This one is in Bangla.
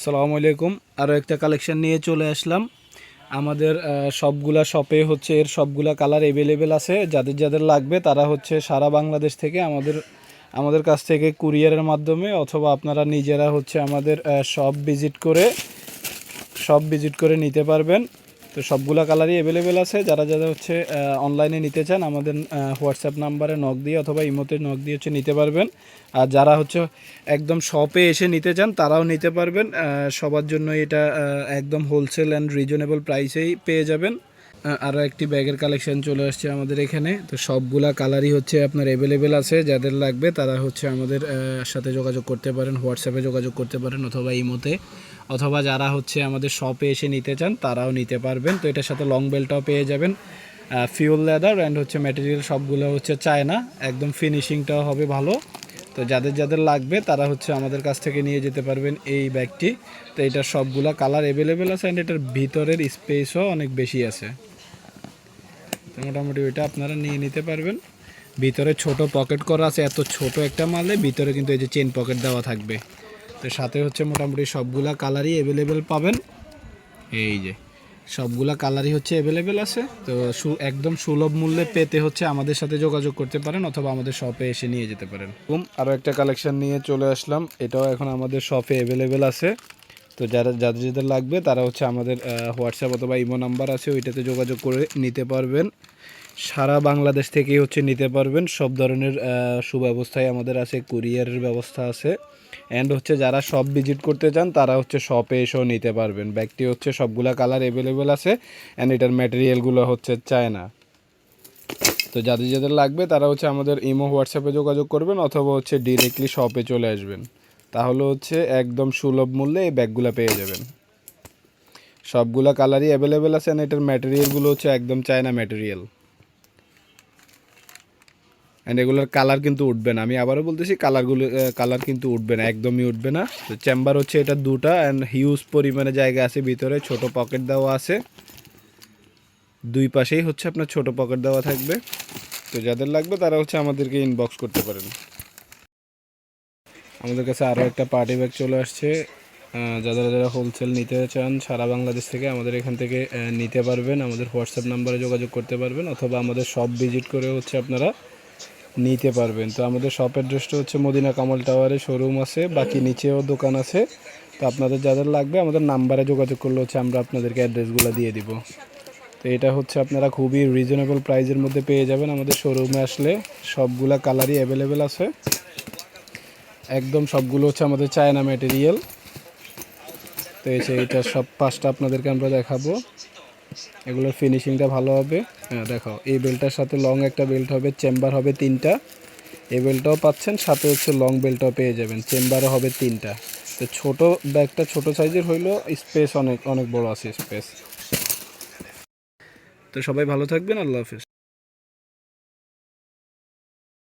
আসসালামু আলাইকুম। আরও একটা কালেকশান নিয়ে চলে আসলাম। আমাদের সবগুলা শপে হচ্ছে এর সবগুলা কালার অ্যাভেলেবেল আছে। যাদের যাদের লাগবে তারা হচ্ছে সারা বাংলাদেশ থেকে আমাদের আমাদের কাছ থেকে কুরিয়ারের মাধ্যমে অথবা আপনারা নিজেরা হচ্ছে আমাদের শপ ভিজিট করে সব ভিজিট করে নিতে পারবেন। তো সবগুলো কালারই অ্যাভেলেবেল আছে। যারা যারা হচ্ছে অনলাইনে নিতে চান, আমাদের হোয়াটসঅ্যাপ নাম্বারে নক দিয়ে অথবা ইমোতে নক দিয়ে হচ্ছে নিতে পারবেন। আর যারা হচ্ছে একদম শপে এসে নিতে চান, তারাও নিতে পারবেন। সবার জন্য এটা একদম হোলসেল অ্যান্ড রিজনেবল প্রাইসেই পেয়ে যাবেন। আরও একটি ব্যাগের কালেকশন চলে আসছে আমাদের এখানে। তো সবগুলা কালারই হচ্ছে আপনার অ্যাভেলেবেল আছে, যাদের লাগবে তারা হচ্ছে আমাদের সাথে যোগাযোগ করতে পারেন হোয়াটসঅ্যাপে যোগাযোগ করতে পারেন অথবা ইমোতে। অথবা যারা হচ্ছে আমাদের শপে এসে নিতে চান, তারাও নিতে পারবেন। তো এটার সাথে লং বেল্টটাও পেয়ে যাবেন। ফিউল লেদার অ্যান্ড হচ্ছে ম্যাটেরিয়াল সবগুলো হচ্ছে চায় না একদম ফিনিশিংটাও হবে ভালো। তো যাদের যাদের লাগবে, তারা হচ্ছে আমাদের কাছ থেকে নিয়ে যেতে পারবেন এই ব্যাগটি। তো এটার সবগুলা কালার অ্যাভেলেবেল আছে অ্যান্ড এটার ভিতরের স্পেসও অনেক বেশি আছে। মোটামুটি ওইটা আপনারা নিয়ে নিতে পারবেন। ভিতরে ছোট পকেট করা আছে, এত ছোট একটা মালে ভিতরে কিন্তু এই যে চেন পকেট দেওয়া থাকবে। তো সাথে হচ্ছে মোটামুটি সবগুলা কালারই অ্যাভেলেবেল পাবেন। এই যে, সবগুলা কালারই হচ্ছে অ্যাভেলেবেল আছে। তো একদম সুলভ মূল্যে পেতে হচ্ছে আমাদের সাথে যোগাযোগ করতে পারেন অথবা আমাদের শপে এসে নিয়ে যেতে পারেন। আরও একটা কালেকশন নিয়ে চলে আসলাম, এটাও এখন আমাদের শপে অ্যাভেলেবেল আছে। তো যারা, যাদের যাদের লাগবে তারা হচ্ছে আমাদের হোয়াটসঅ্যাপ অথবা ইমো নাম্বার আছে, ওইটাতে যোগাযোগ করে নিতে পারবেন। সারা বাংলাদেশ থেকেই হচ্ছে নিতে পারবেন। সব ধরনের সুব্যবস্থাই আমাদের আছে, কুরিয়ারের ব্যবস্থা আছে। অ্যান্ড হচ্ছে যারা সব ভিজিট করতে চান, তারা হচ্ছে শপে এসেও নিতে পারবেন। ব্যাগটি হচ্ছে সবগুলা কালার অ্যাভেলেবেল আছে অ্যান্ড এটার ম্যাটেরিয়ালগুলো হচ্ছে চায়না। তো যাদের যাদের লাগবে, তারা হচ্ছে আমাদের ইমো হোয়াটসঅ্যাপে যোগাযোগ করবেন, অথবা হচ্ছে ডিরেক্টলি শপে চলে আসবেন। তাহলে হচ্ছে একদম সুলভ মূল্যে এই ব্যাগগুলো পেয়ে যাবেন। সবগুলা কালারই অ্যাভেলেবেল আছে অ্যান্ড এটার ম্যাটেরিয়ালগুলো হচ্ছে একদম চায়না ম্যাটেরিয়াল অ্যান্ড এগুলোর কালার কিন্তু উঠবে না। আমি আবারও বলতেছি কালারগুলো কালার কিন্তু উঠবে না, একদমই উঠবে না। তো চেম্বার হচ্ছে এটা দুটা অ্যান্ড হিউজ পরিমাণে জায়গা আছে ভিতরে, ছোট পকেট দেওয়া আছে। দুই পাশেই হচ্ছে আপনার ছোট পকেট দেওয়া থাকবে। তো যাদের লাগবে তারা হচ্ছে আমাদেরকে ইনবক্স করতে পারেন। আমাদের কাছে আরও একটা পার্টি ব্যাগ চলে আসছে। যারা যারা হোলসেল নিতে চান, সারা বাংলাদেশ থেকে আমাদের এখান থেকে নিতে পারবেন। আমাদের হোয়াটসঅ্যাপ নাম্বারে যোগাযোগ করতে পারবেন অথবা আমাদের শপ ভিজিট করে হচ্ছে আপনারা নিতে পারবেন। তো আমাদের শপ অ্যাড্রেসটা হচ্ছে মদিনা কামাল টাওয়ারে শোরুম আছে, বাকি নিচেও দোকান আছে। তো আপনাদের যাদের লাগবে, আমাদের নাম্বারে যোগাযোগ করলে হচ্ছে আমরা আপনাদেরকে অ্যাড্রেসগুলো দিয়ে দিব। তো এটা হচ্ছে আপনারা খুবই রিজনেবল প্রাইজের মধ্যে পেয়ে যাবেন আমাদের শোরুমে আসলে। সবগুলা কালারই অ্যাভেলেবেল আছে। একদম সবগুলো হচ্ছে আমাদের চায়না ম্যাটেরিয়াল তো যে এটা সব পাঁচটা আপনাদেরকে আমরা দেখাবো। এগুলোর ফিনিশিংটা ভালো হবে। হ্যাঁ দেখো, এই বেল্টটার সাথে লং একটা বেল্ট হবে চেম্বার হবে তিনটা। এই বেল্টটাও পাচ্ছেন, সাথে হচ্ছে লং বেল্টটাও পেয়ে যাবেন চেম্বারও হবে তিনটা। তো ছোটো ব্যাগটা ছোট সাইজের হইলেও স্পেস অনেক অনেক বড় আছে স্পেস তো সবাই ভালো থাকবেন, আল্লাহ হাফিজ।